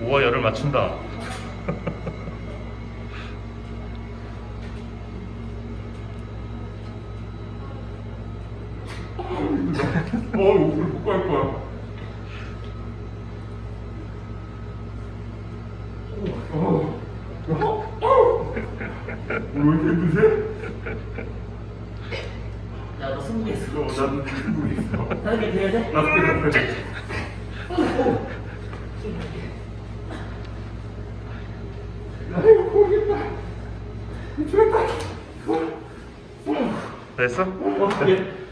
우와 열을 맞춘다. 어, 목소리 못갈 거야. 어, 어, 어. 왜 이렇게 힘드지? 야, 너 승부했어. 어, 나도 힘들고 있어. 게 돼야 돼? 나 그래, 그래. 됐어? 어, 예.